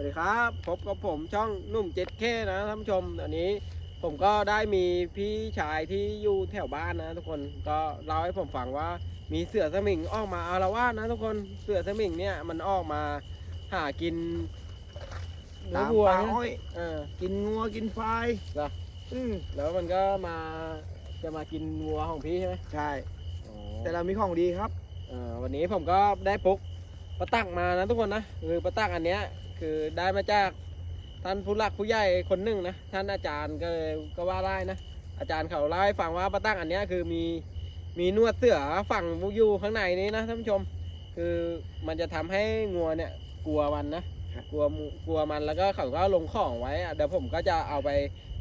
วัสดีครับ พบกับผมช่องหนุ่มเจ็ดเคนะท่านผู้ชมอันนี้ผมก็ได้มีพี่ชายที่อยู่แถวบ้านนะ ทุกคนก็เล่าให้ผมฟังว่ามีเสือสมิงออกมาอารวาสนะ ทุกคนเสือสมิงเนี่ยมันออกมาหากินเนื้ตาอมวัวป่านะอ้อยเออกินงัวกินควายเหรออืมแล้วมันก็มาจะมากินวัวของพี่ใช่ไหมใช่อ๋อแต่เรามีของดีครับเอ่อวันนี้ผมก็ได้พกประตักมานะทุกคนนะคือประตักอันเนี้ย คือได้มาจากท่านผู้หลักผู้ใหญ่คนหนึ่งนะท่านอาจารย์ก็เลยก็ว่าได้นะอาจารย์เขาเล่าให้ฟังว่าประตักอันเนี้ยคือมีมีนวดเสือฝังอยู่ข้างในนี้นะท่านผู้ชม คือมันจะทำให้งัวเนี่ยกลัวมันนะกลัวมูกลัวมันแล้วก็เขาก็ลงของไว้อะเดี๋ยวผมก็จะเอาไป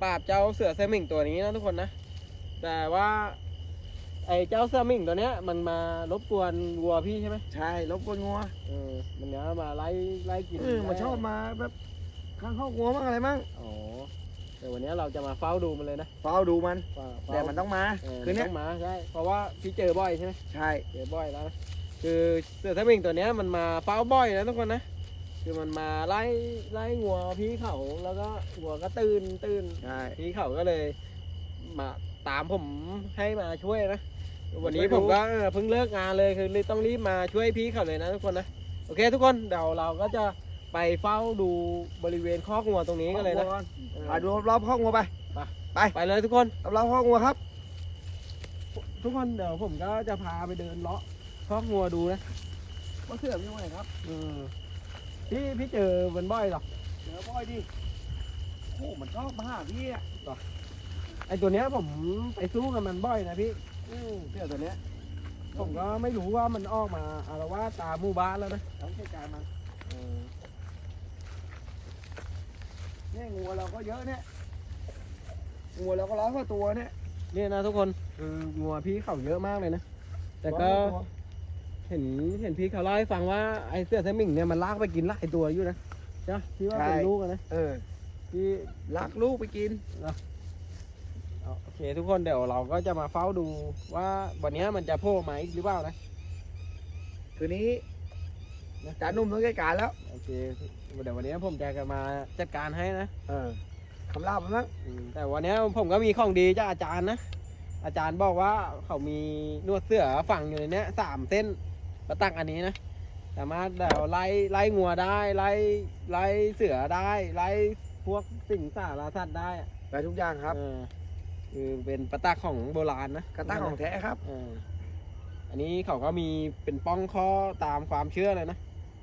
ปราบเจ้าเสือเซมิงตัวนี้นะทุกคนนะแต่ว่า ไอ้เจ้าเสือมิงตัวเนี้ยมันมารบกวนวัวพี่ใช่ไหมใช่รบกวนงัวเออมันเนี้ยมาไล่ไล่กินเออมันชอบมาแบบข้างข้อกงัวมั่งอะไรมั่งอ๋อแต่วันเนี้ยเราจะมาเฝ้าดูมันเลยนะเฝ้าดูมันเฝ้าเฝ้าแต่มันต้องมาเออคือเนี้ยต้องมาใช่เพราะว่าพี่เจอบ่อยใช่ไหมใช่เจอบ่อยแล้วนะคือเสือสมิงตัวเนี้ยมันมาเฝ้าบ่อยนะทุกคนนะคือมันมาไล่ไล่งัวพี่เขาแล้วก็งัวก็ตื่นตื่นใช่พี่เขาก็เลย มาตามผมให้มาช่วยนะ วันนี้ช่วยดูผมก็เออเพิ่งเลิกงานเลยคือเลยต้องรีบมาช่วยพี่เขาเลยนะทุกคนนะโอเคทุกคนเดี๋ยวเราก็จะไปเฝ้าดูบริเวณคอกงัวตรงนี้กันเลยนะข้อกงัวเอออะดูรอบๆข้อกงัวไปไปไปเลยทุกคนรอบๆข้อกงัวครับ ทุกคนเดี๋ยวผมก็จะพาไปเดินเลาะคอกงัวดูนะมะเขือมีไหมครับเออพี่พี่เจอมันบ่อยหรอเดี๋ยวบ่อยดิโอ้มันชอบมาหาพี่อะไอตัวเนี้ยผมไปสู้กับมันบ่อยนะพี่อืม เสือตัวเนี้ยผมก็ไม่รู้ว่ามันออกมาอารวาสตามหมู่บ้านแล้วนะต้องจัดการมันเออเนี่ยงัวเราก็เยอะเนี่ยงัวเราก็ร้อยกว่าตัวเนี่ยนี่นะทุกคนคืองัวพี่เขาเยอะมากเลยนะ แต่ก็ร้อยว่าตัวเห็นเห็นพี่เขาเล่าให้ฟังว่าไอ้เสือสมิงเนี่ยมันลากไปกินหลายตัวอยู่นะใช่ปะที่ว่าเป็นลูกอะนะเออที่ลักลูกไปกินเอา โอเคทุกคนเดี๋ยวเราก็จะมาเฝ้าดูว่าวันนี้มันจะโผล่มาอีกหรือเปล่านะคืนนี้นะจานนุ่มต้องจัดการแล้วโอเคเดี๋ยววันนี้ผมจะมาจัดการให้นะเออคำลาบมันมั้งอืมแต่วันนี้ผมก็มีของดีจากอาจารย์นะอาจารย์บอกว่าเขามีนวดเสือฝังอยู่ในเนี้ยสามเส้นประตักอันนี้นะสามารถเดี๋ยวไล่ไล่งัวได้ไล่ไล่เสือได้ไล่พวกสิ่งสารสัตว์ได้อะไปทุกอย่างครับเออ คือเป็นประตักของโบราณนะกระตั้งของแท้ครับเอออันนี้เขาก็มีเป็นป้องข้อตามความเชื่อเลยนะ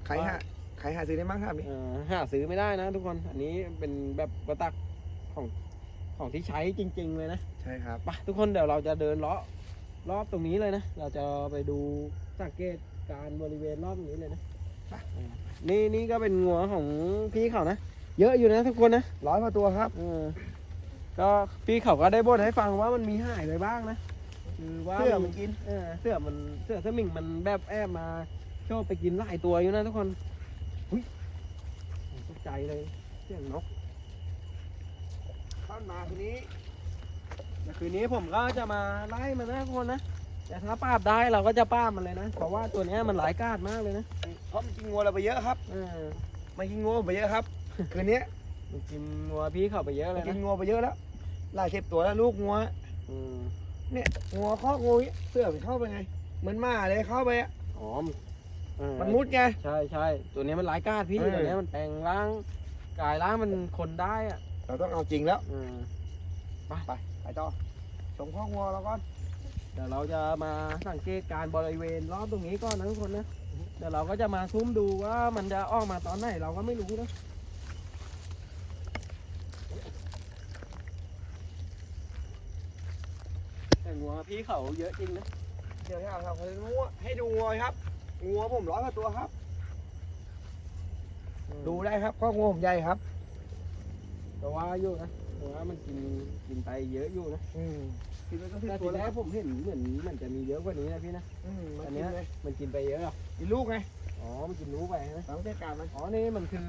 ใครหาใครหาซื้อได้มั้งครับนี่เออหาซื้อไม่ได้นะทุกคน อันนี้เป็นแบบประตักของของที่ใช้จริง ๆ เลยนะใช่ครับไปทุกคนเดี๋ยวเราจะเดินเลาะรอบตรงนี้เลยนะ เราจะไปดูสังเกตการบริเวณรอบตรงนี้เลยนะไปเออนี่นี่ก็เป็นงัวของพี่เขานะ เยอะอยู่นะทุกคนนะร้อยกว่าตัวครับ เออ ก็พี่เขาก็ได้บ่นให้ฟังว่ามันมีหายไปบ้างนะคือว่าเสื้อมันกินเออเสื้อมันเสื้อสมิงมันแบบแอบมาชอบไปกินหลายตัวอยู่นะทุกคนอุ้ยตกใจเลยเสียงนกเข้ามาคืนนี้แต่คืนนี้ผมก็จะมาไล่มันนะทุกคนนะแต่ถ้าปราบได้เราก็จะปราบมันเลยนะเพราะว่าตัวเนี้ยมันหลายกาดมากเลยนะเพราะมันกินงัวเราไปเยอะครับเออมันกินงัวไปเยอะครับคืนนี้ มันกินงัวพี่เข้าไปเยอะมัเลนยกินนะงัวไปเยอะแล้วหลายสิบตัวแล้วลูกงัว อืมเนี่ยงัวข้อกงัวเสื้อมันเข้าไปไง เหมือนหมาเลยเข้าไปอะอ๋อมันเออมันมุดไง ใช่ใช่ตัวเนี้ยมันหลายกาดพี่เออ ตัวเนี้ยมันแปลงร่างกายร่างมันคนได้อะเราต้องเอาจริงแล้วอืมไปไปต่อชมข้อกงัวเราก่อนเดี๋ยวเราจะมาสังเกตการบริเวณรอบตรงนี้ก่อนนะทุกคนนะเดี๋ยวเราก็จะมาซุ่มดูว่ามันจะออกมาตอนไหนเราก็ไม่รู้นะแต่ งัวพี่เขาเยอะจริงนะ เดี๋ยวให้เอาทำคนงัวให้ดูงัวครับ งัวผมร้อยกว่าตัวครับ ดูได้ครับข้อกงัวผมใหญ่ครับ แต่ว่าอยู่นะแต่ว่ามันกินกินไปเยอะอยู่นะอืมกินไปต้องสิบแต่ตัทีวแรแล้วกผมเห็นเหมือนเหมือนจะมีเยอะกว่านี้นะพี่นะอืมมันอันกิเนี้นยเลยมันกินไปเยอะเหรอกินลูกไง อ๋อ มันกินรู้ไปใช่ไหมต้องจัดการมันอ๋อ นี่มันคือ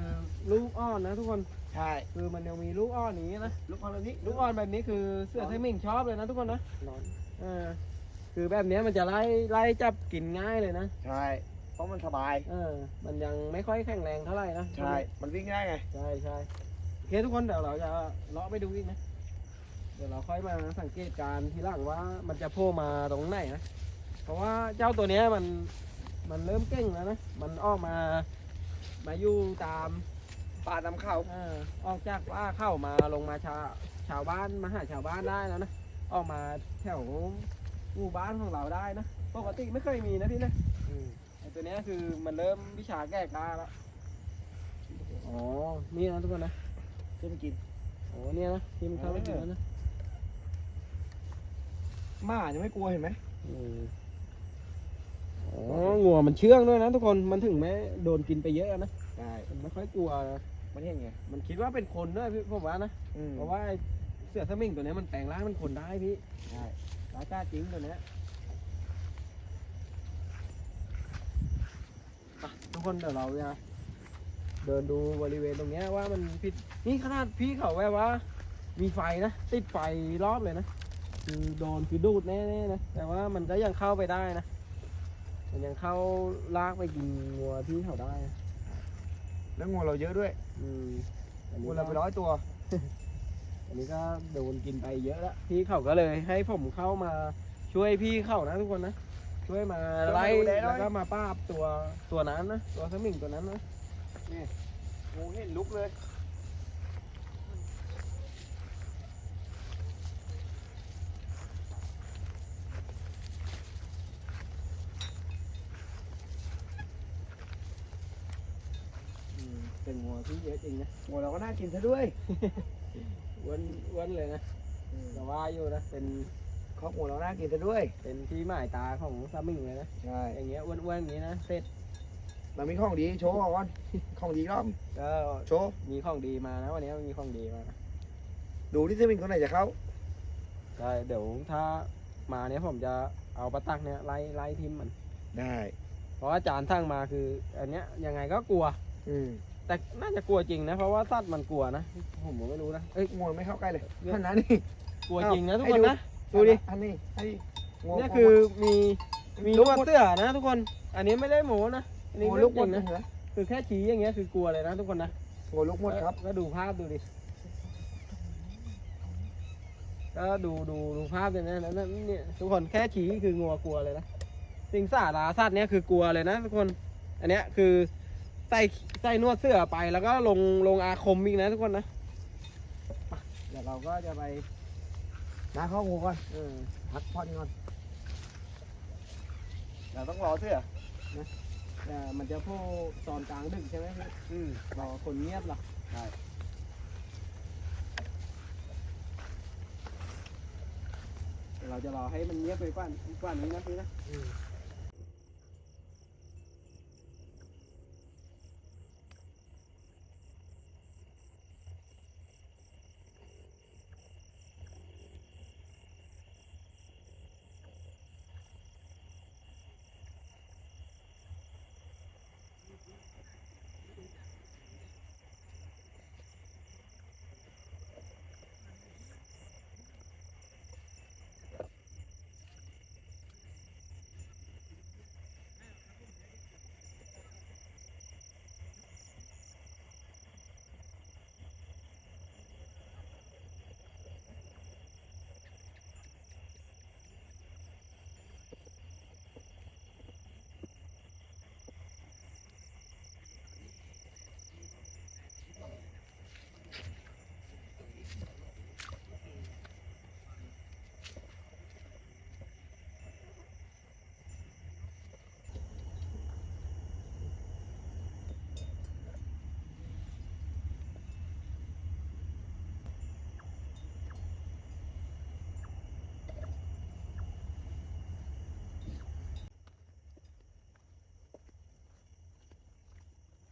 ลูกอ้อนนะทุกคน ใช่ คือมันยังมีลูกอ้อนอย่างนี้นะ ลูกคนนี้ ลูกอ้อนแบบนี้คือเสือไทมิงชอบเลยนะทุกคนนะเออคือแบบเนี้ยมันจะไล่ไล่จับกินง่ายเลยนะ ใช่ เพราะมันสบาย เออ มันยังไม่ค่อยแข็งแรงเท่าไหร่นะ ใช่ มันวิ่งได้ไง ใช่ใช่โอเคทุกคนเดี๋ยวเราจะเลาะไปดูอีกนะ เดี๋ยวเราค่อยมาสังเกตการณ์ทีหลังว่ามันจะโผล่มาตรงไหนนะ เพราะว่าเจ้าตัวเนี้ยมัน มันเริ่มเก่งแล้วนะ มันออกมา มาอยู่ตามป่าตามเขาเออออกจากว่าเข้ามาลงมาชาวชาวบ้านมาหาชาวบ้านได้แล้วนะ ออกมาแถวหมู่บ้านของเราได้นะ ปกติไม่เคยมีนะพี่นะไอตัวเนี้ยคือมันเริ่มวิชาแก้กล้าแล้ว อ๋อ นี่นะทุกคนนะขึ้นไปกิน โอ้เนี่ยนะที่มันเข้าไปกินแล้วนะหมายังไม่กลัวเห็นไหมอืม อ๋องัวมันเชื่องด้วยนะทุกคนมันถึงแม้โดนกินไปเยอะนะใช่มันไม่ค่อยกลัวนะมันเห็นไงมันคิดว่าเป็นคนด้วยพี่ผมว่านะอืมเพราะว่าไอ้เสือสมิงตัวเนี้ยมันแปลงร่างเป็นคนได้พี่ใช่ราชาจริงตัวเนี้ยอะทุกคนเดี๋ยวเราจะเดินดูบริเวณตรงเนี้ยว่ามันผิดนี่ขนาดพี่เขาแววว่า มีไฟนะติดไฟรอบเลยนะคือโดนคือดูดแน่ๆนะแต่ว่ามันก็ยังเข้าไปได้นะ มันยังเข้าลากไปกินงัวที่เขาได้นะแล้วงูเราเยอะด้วยอืมอันงูนี้เราก็ไปร้อยตัว อันนี้ก็โดนกินไปเยอะแล้วพี่เขาก็เลยให้ผมเข้ามาช่วยพี่เขานะทุกคนนะ ช่วยมาไล่ช่วยมาดูแลหน่อย แล้วก็มาป้าบตัวตัวนั้นนะตัวสมิงตัวนั้นนะ งูเห็นลุกเลย อืมเป็นงัวที่เยอะจริงนะงูเราก็น่ากินซะด้วยอ้วนอ้วนเลยนะแต่ว่าอยู่นะเป็นครอบงูเราน่ากินซะด้วย เป็นที่หมายตาของสมิงเลยนะใช่อย่างเงี้ยอ้วนๆอย่างนี้นะเสร็จเรามีของดีโชว์ก่อนของดีรอบก็โชว์มีของดีมานะวันนี้มีของดีมา ดูที่สมิงตัวไหนจะเข้าใช่เดี๋ยวถ้ามาเนี้ยผมจะเอาปลาตักเนี้ยไล่ไล่ทิมมันได้ เพราะว่าอาจารย์ทั้งมาคือ อันเนี้ยยังไงก็กลัว อืม แต่น่าจะกลัวจริงนะ เพราะว่าสัตว์มันกลัวนะ ผมก็ไม่รู้นะเอ้ยงูไม่เข้าใกล้เลยเนี่ยท่านนั้นนี่กลัวจริงนะทุกให้คนดูนะ ดูดิ อันนี้ให้งูเนี่ยคือมีมีลูลูกกมดเสื้อนะ ทุกคน อันนี้ไม่ได้โม้นะ อันนี้งูเรื่ลูอกงหมจดริงนะนะคือแค่ชี้อย่างเงี้ยคือกลัวเลยนะทุกคนนะงูลูกหมดครับ ก็ดูภาพดูดิก็ดูดูดูภาพเลยนะแล้วนั่นเนี่ยทุกคนแค่ชี้คืองัวกลัวเลยนะ สิงสาราสัตว์เนี่ยคือกลัวเลยนะทุกคน อันเนี้ยคือ ใส่ใส่นวดเสื้อไปแล้วก็ลงลงอาคมอีกนะทุกคนนะไปเดี๋ยวเราก็จะไปน้าเข้างูก่อนเออพักผ่อนก่อนเราต้องรอเสื้อนะแต่มันจะโผล่ตอนกลางดึกใช่ไหมพี่อืมรอคนเงียบหรอใช่เดี๋ยวเราจะรอให้มันเงียบไปกว่านกว่านี้นะพี่นะ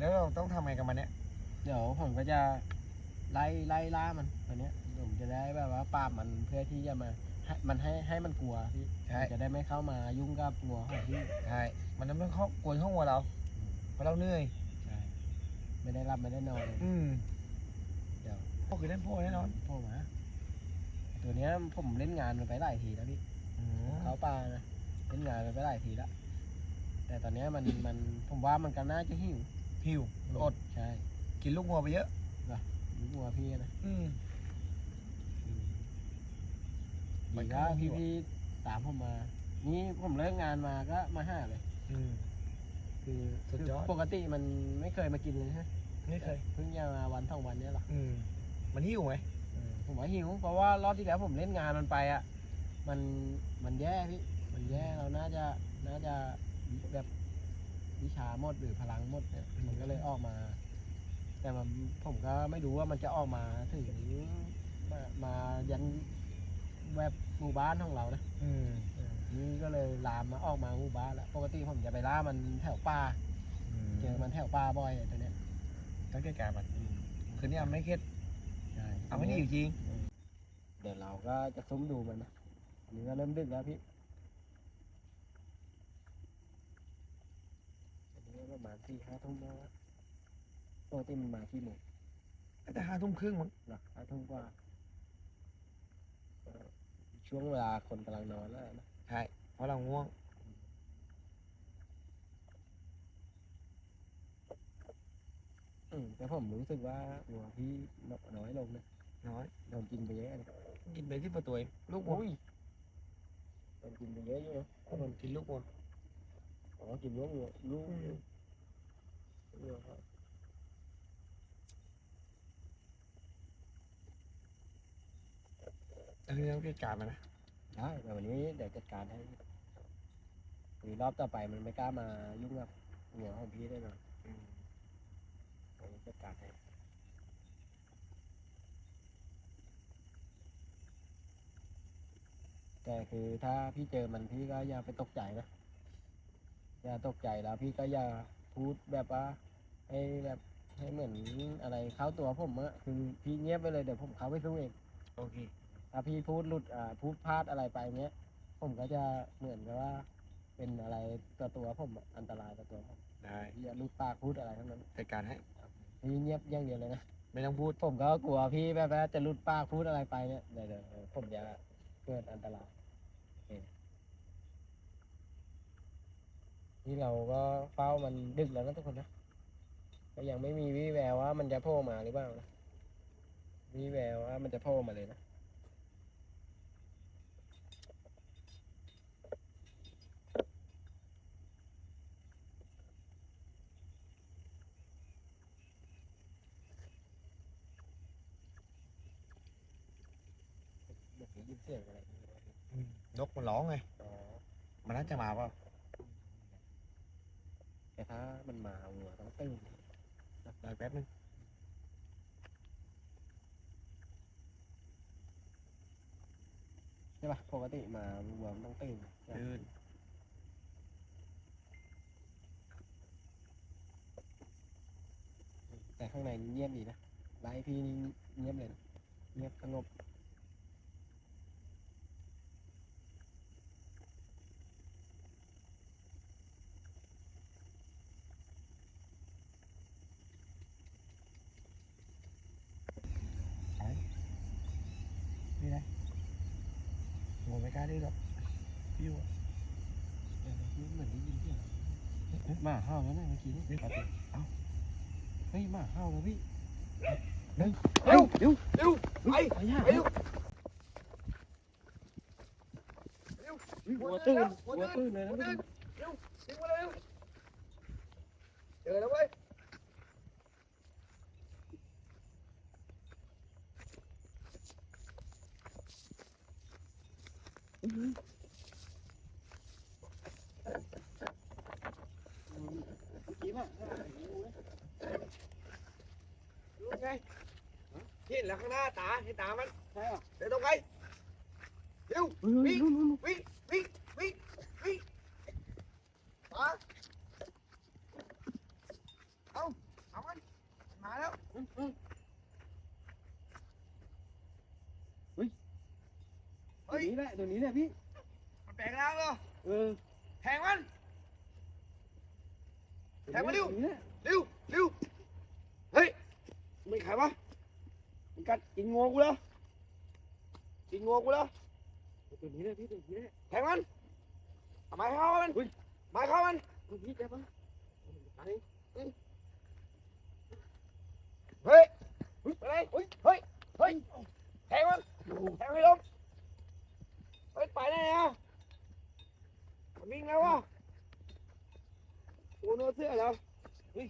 แล้วเราต้องทำไงกับมันเนี่ย เดี๋ยวผมก็จะไล่ไล่ล่ามันตัวเนี้ยผมจะได้แบบว่าปราบมันเพื่อที่จะมาให้มันให้ให้มันกลัวพี่ใช่ มันจะได้ไม่เข้ามายุ่งกับงัวของพี่ใช่มันจะไม่เข้ากวนเข้าหัวเราเพราะเราเหนื่อย ใช่ไม่ได้รับไม่ได้นอนเลยอืมเดี๋ยวพ่อคือเล่นพ่อแน่นอนพ่อมาตัวเนี้ยผมเล่นงานมันไปหลายทีแล้วพี่ อืมเขาปลานะเล่นงานมันไปหลายทีแล้วแต่ตอนเนี้ยมันมันผมว่ามันก็น่าจะหิว หิวอดใช่กินลูกงัวไปเยอะลูกงัวพี่นะอืมมัดีนก็ก็หิพี่วอะพี่ตามผมมา นี่ผมเลิกงานมาก็มาห้าเลย อืมคือสุดยอดปกติมันไม่เคยมากินเลยใช่ไหมไม่เคยเพิ่งจะมาวันสองวันเนี้ยหรออืมมันหิวไหมเออผมว่าหิวเพราะว่ารอบที่แล้วผมเล่นงานมันไปอะ มันมันแย่พี่มันแย่เราน่าจะน่าจะแบบ วิชาหมดหรือพลังหมดเนี่ยมันก็เลยออกมา แต่มันผมก็ไม่รู้ว่ามันจะออกมาถึงมามายันแบบหมู่บ้านของเรานะอืมเออนี่ก็เลยลามมาออกมาหมู่บ้านแล้วปกติผมจะไปล่ามันแถวป่าเจอมันแถวป่าบ่อยอะตัวเนี้ยต้องจัดการมันคืนนี้เอาไม่เครียดใช่เอาไม่ได้อยู่จริงเดี๋ยวเราก็จะซุ้มดูมันนะอันนี้ก็เริ่มดึกแล้วพี่อันนี้ก็ ประมาณสี่ห้าทุ่มแล้วอะปกติมันมาที่โมงแต่ห้าทุ่มครึ่งมั้งหลักห้าทุ่มกว่าเอ่อช่วงเวลาคนกำลังนอนแล้วนะใช่เพราะเราง่วง อืมแต่ผมรู้สึกว่าหัวพี่น้อยลงนะน้อยโดนกินไปเยอะเลยกินไปที่ประตูเองลูกวัวอุ้ยโดนกินไปเยอะอยู่นะคนกินลูกวัวอ๋อกินลูกวัวลูก อืมวัวครับอันนี้ต้องจัดการมันนะได้แต่วันนี้เดี๋ยวจัดการให้หรือรอบต่อไปมันไม่กล้ามายุ่งกับเหนียวของพี่ได้หรอกอืมวันนี้จัดการให้แต่คือถ้าพี่เจอมันพี่ก็อย่าไปตกใจนะอย่าตกใจแล้วพี่ก็อย่าพูดแบบว่า ให้แบบให้เหมือนอะไรเข้าตัวผมอะคือพี่เงียบไปเลยเดี๋ยวผมเข้าไปสู้เองโอเค ถ้าพี่พูดหลุดอ่าพูดพลาดอะไรไปเนี้ย ผมก็จะเหมือนกับว่า เป็นอะไรตัวตัวผมอะอันตรายต่อตัวผมได้พี่อย่าหลุดปากพูดอะไรทั้งนั้นจัดการให้ พี่เงียบอย่างเดียวเลยนะไม่ต้องพูด ผมก็กลัวพี่แบบว่าจะหลุดปากพูดอะไรไปเนี่ยเดี๋ยวเดี๋ยวเดี๋ยวผมจะเกิดอันตรายโอเคนี่เราก็เฝ้ามันดึกแล้วนะทุกคนนะ ก็ยังไม่มีวี่แววว่ามันจะโผล่มาหรือเปล่านะวี่แววว่ามันจะโผล่มาเลยนะเมื่อกี้ยินเสียงอะไรไม่รู้อะอืมนกมันร้องไง อ๋อ มันน่าจะมาเปล่าแต่ถ้ามันมาวัวต้องตื่น ได้แป๊บนึงใช่ปะปกติมาวัวมันต้องตื่นตื่นแต่ข้างในนี่เงียบดีนะไลฟ์พี่นี่เงียบเลยนะเงียบสงบ นี่นะ งัวไม่กล้าดื้อหรอกพี่อยู่อะเออพี่เหมือนได้ยินเสียงหมาเห่าแล้วนะเมื่อกี้นี่นี่ครับเอ้าเฮ้ยหมาเห่าแล้วพี่เร็วเร็วเร็วเร็วไปไปหาไปเร็ววัวตื่นวัวัววตื่ตื่นนเลยนะวัวพี่ตื่นทิ้งมาเร็วเจอแล้วเว้ย ลูกไงเห็นแล้วข้างหน้าตาเห็นตามันใช่เหรอเดี๋ยวตรงไงเร็วเฮ้ยเฮ้ยนู่นนู่นนู่นวิ่งวิ่งวิ่งวิ่งมาเอา นี้แหละตัวนี้แหละพี่ มันแปลงร่างเหรอเออแทงมัน แทงมาเร็วตัวนี้แหละเร็วเร็วเฮ้ยมันใครวะมันกัดกินงวกูแล้วกินงวกูแล้วตัวนี้แหละพี่ตัวนี้แหละแทงมันเอาไม้เข้ามันไม้เข้ามันตัวนี้ได้ปะไปเฮ้ยอะไรเฮ้ยเฮ้ยเฮ้ยแทงมันแทงให้ล้มเฮ้ยไปไหนอะ มันวิ่งแล้ววะโอ้โนเสื้อแล้วเฮ้ย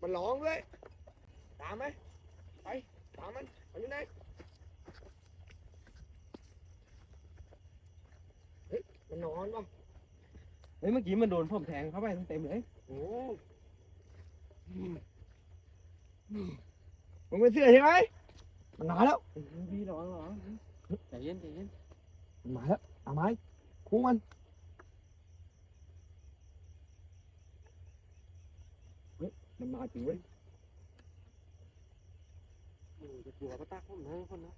มันร้องด้วยตามไหมไปตามมันมันอยู่ไหนเฮ้ยมันนอนป่ะเฮ้ยเมื่อกี้มันโดนผมแทงเข้าไปเต็มๆเลยโอ้มึงเป็นเสื้อใช่ไหมมันมาแล้วเออพี่ระวังระวังใจเย็นใจเย็นมันมาแล้วเอาไม้ คุ้งมันเฮ้ยมันมาจริงเว้ยโอ้ยจะกลัวปะตาผมนะคนนะ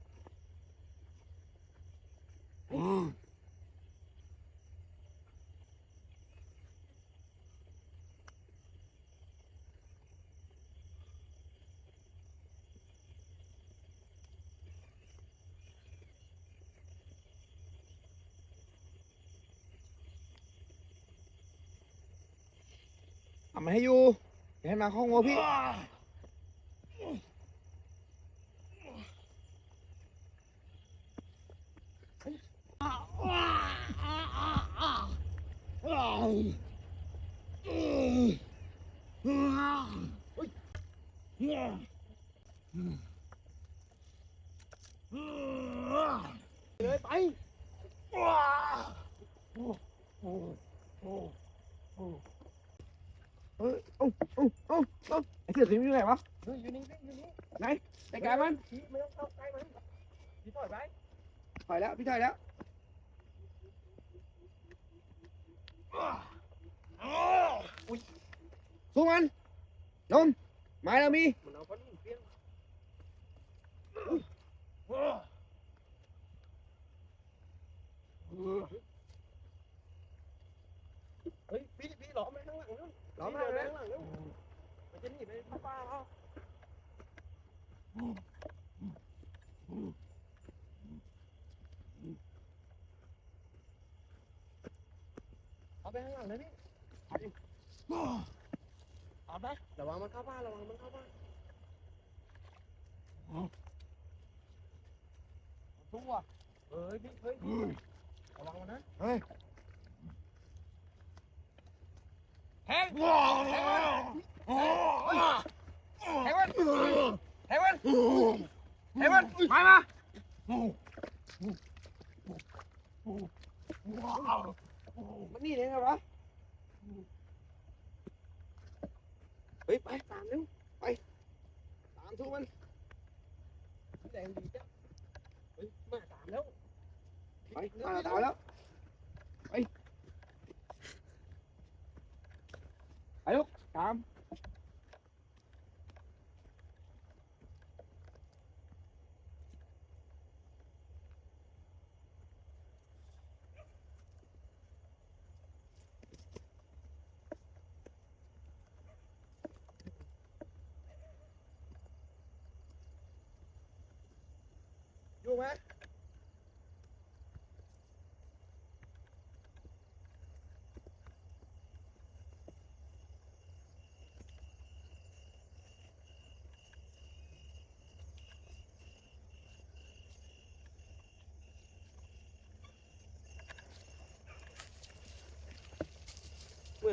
เอามาให้อยู่อย่าให้มาข้องงัวพี่เลยไปเอ้ยเอ้าเอ้าเอ้า เอ้าไอ้เสื้อสีนี้อยู่ไหนวะเฮ้ยอยู่นี่อยู่นี่จัดการมันพี่ไม่ต้องเข้าใกล้มันพี่ถอยไปถอยแล้วพี่ถอยแล้วสู้มันนมไม้เรามี มันเอาก้อนหินเปี้ยงเฮ้ยพี่พี่หลอมไปข้างหลังนู้น ล้อม พี่ มา เดิน เลย ไปข้างหลังนู้นมันจะหนีไปเข้าป่าเราเอา ไปข้างหลังเลยพี่เอาไประวังมันเข้าบ้านระวังมันเข้าบ้านตัวเฮ้ยพี่เฮ้ยพี่ระวังมันนะเฮ้ยแทงแทงมันแทงมันแทงมันแทงมันมา มันนี่เลยไงวะเฮ้ยไปตามเร็วไปตามทุกมันแดงดีจ้ะเฮ้ยมาตามแล้วไปมาตามแล้วไปไปลูกตาม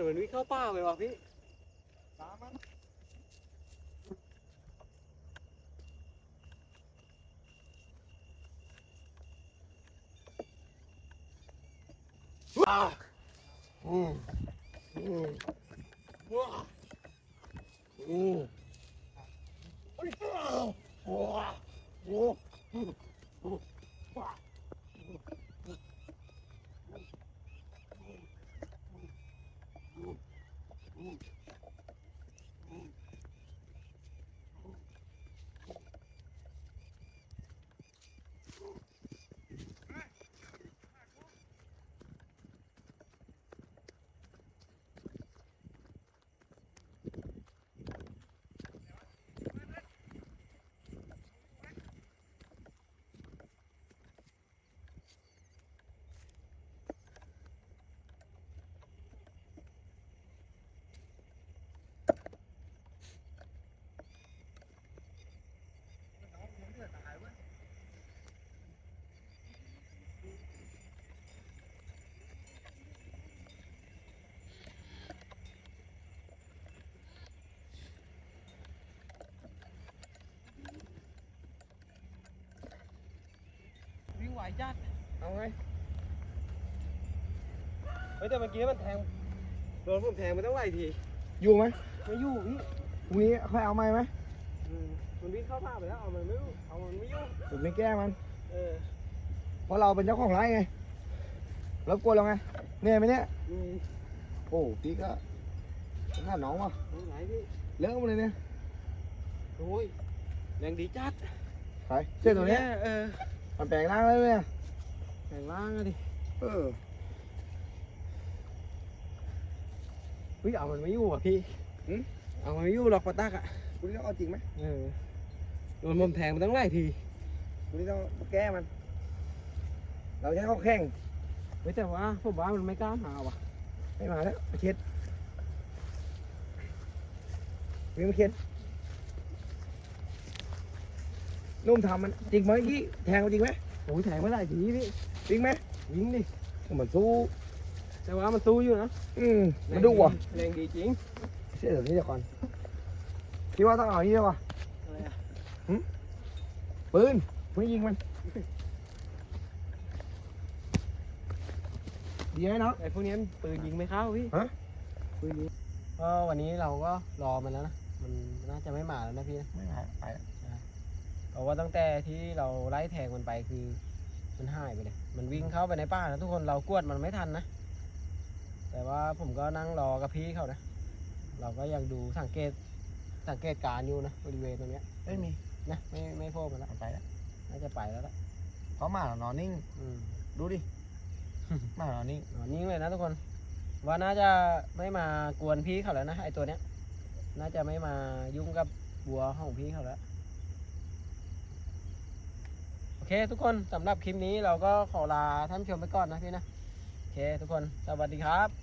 มือนมันวิ่งเข้าป่าไปว่ะพี่ ตามมันว้าอืมอืมว้าอืมว้าวว้าวว้าว เจัดเอาไง เฮ้ยแต่เมื่อกี้มันแทงโดนผมแทงไปตั้งหลายทีอยู่ไหมไม่อยู่พี่พรุ่งนี้ค่อยเอาไหมไหมอืมมันวิ่งเข้าท่าไปแล้วเอามันไม่อยู่เอามันไม่อยู่ผมไม่แก้มัน เออเพราะเราเป็นเจ้าของไรไงแล้วกลัวเราไงเหนื่อยไหมเนี่ย อืมโอ้พี่ก็สงสารน้องว่ะตรงไหนพี่เลิกมาเลยเนี่ยโอ้ยแรงดีจัดใครเสื้อตัวเนี้ย เออ มันแปลงร่างเลยเนี่ยแข่งล่างอะดิเออเฮ้ยเอามันไม่อยู่อะพี่หืมเอามันไม่อยู่หรอกปะตักอะคุณนี่ต้องเอาจริงไหมเออโดนผมแทงไปตั้งหลายทีคุณนี่ต้องมาแก้มัน เราจะให้เขาแข่งเฮ้ยแต่ว่าผมว่ามันไม่กล้ามาว่ะไม่มาแล้วมาเช็ดวิ่งมาเช็ด นุ่มทำมันจริงไหมยี่แทงมันจริงไหมโอ้ยแทงไปหลายทีพี่จริงไหมยิงดิมันสู้แต่ว่ามันสู้อยู่นะอืมมันดุว่ะแรงดีจริงเสียเดี๋ยวนี้เดี๋ยวก่อนคิดว่าต้องเอาอย่างนี้ดีกว่าอะไรอะปืนไม่ยิงมันดีไหมเนาะไอ้พวกนี้มันปืนยิงไม่เข้าพี่ฮะปืนยิงก็วันนี้เราก็รอมันแล้วนะมันน่าจะไม่มาแล้วนะพี่นะไม่หายไปแล้ว เพราะว่าตั้งแต่ที่เราไล่แทงมันไปคือมันหายไปเลย มันวิ่งเข้าไปในป่านะทุกคนเรากวดมันไม่ทันนะ แต่ว่าผมก็นั่งรอกับพี่เขานะ เราก็ยังดูสังเกตสังเกตการณ์อยู่นะบริเวณตรงเนี้ยไม่มีนะไม่ไม่โผล่มาแล้วเอาไปแล้วน่าจะไปแล้วล่ะเพราะหมาเรานอนนิ่ง อืมดูดิ หมาเรานอนนิ่ง นอนนิ่งเลยนะทุกคน ว่าน่าจะไม่มากวนพี่เขาแล้วนะไอตัวเนี้ย น่าจะไม่มายุ่งกับบัวของพี่เขาแล้ว โอ เคทุกคนสำหรับคลิปนี้เราก็ขอลาท่านผู้ชมไปก่อนนะพี่นะ โอเคทุกคน สวัสดีครับ